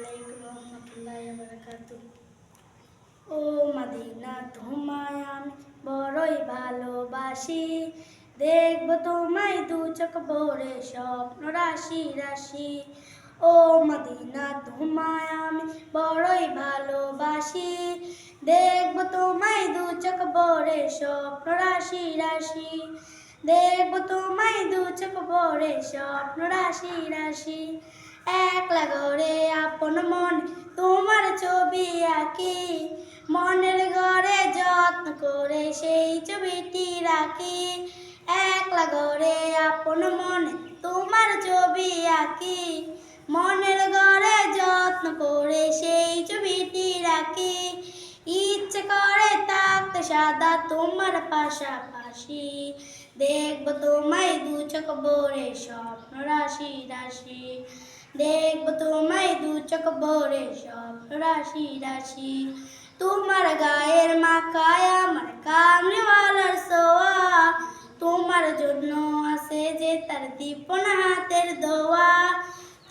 আলাইকুম রহমতুল্লাহ বারাকাতু ও মদিনা তোমায় আমি বড়ই ভালোবাসি। দেখব তোমায় দু চোখ ভরে স্বপ্ন রাশি রাশি। ও মদিনা তোমায় আমি বড়ই ভালোবাসি। দেখব তোমায় দু চোখ ভরে স্বপ্ন রাশি রাশি। দেখব তোমায় দু চোখ ভরে স্বপ্ন রাশি রাশি। একলা ঘরে আপন মন, তোমার ছবি আঁকি। মনের ঘরে যত্ন করে সেই ছবিটি রাখি। একলা ঘরে আপন মন, তোমার ছবি আঁকি। মনের ঘরে যত্ন করে সেই ছবিটি রাখি। ইচ্ছে করে থাকতে সাদা তোমার পাশাপাশি। দেখব তোমায় দু চোখ ভরে স্বপ্ন রাশি রাশি। দেখব তোমায় দু চোখ ভরে স্বপ্ন রাশি রাশি। তোমার গায়ের মাখায় আমার কামলিওয়ালার সোয়া তোমার জন্য আছে যে তার দীপন হাতের দোয়া।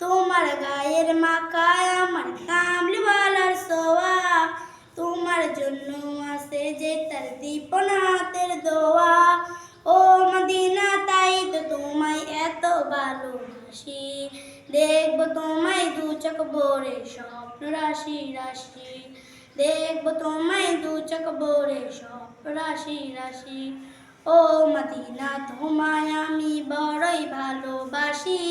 তোমার গায়ের মাখায় আমার কামলিওয়ালার সোয়া তোমার জন্য আছে যে তার দীপন হাতের দোয়া। ভালোবাসি দেখব তোমায় দু চোখ ভরে স্বপ্ন রাশি রাশি। দেখব তোমায় দু চোখ ভরে স্বপ্ন রাশি রাশি। ও মদিনা তোমায় আমি বড়ই ভালোবাসি।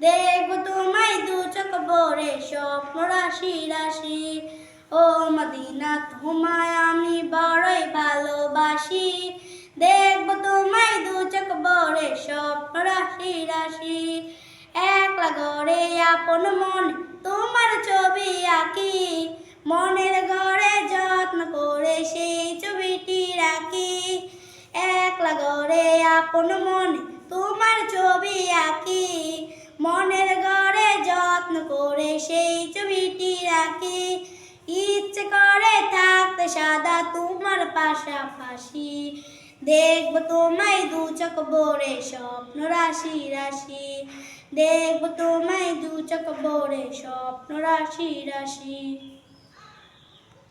দেখব তোমায় দু চোখ ভরে স্বপ্ন রাশি রাশি। ও মদিনা তোমায় আমি বড়ই ভালোবাসি। দেখব তোমায় দু চোখ ভরে স্বপ্ন রাশি রাশি একলা ঘরে আপন মন, তোমার ছবি আঁকি। মনের ঘরে যত্ন করে সেই ছবিটি রাখি। একলা ঘরে আপন মন, তোমার ছবি আঁকি। মনের ঘরে যত্ন করে সেই ছবিটি রাখি। ইচ্ছে করে থাকতে সাদা তোমার পাশাপাশি। দেখব তোমায় দু চোখ ভরে স্বপ্ন রাশি রাশি। দেখব তোমায় দু চোখ ভরে স্বপ্ন রাশি রাশি।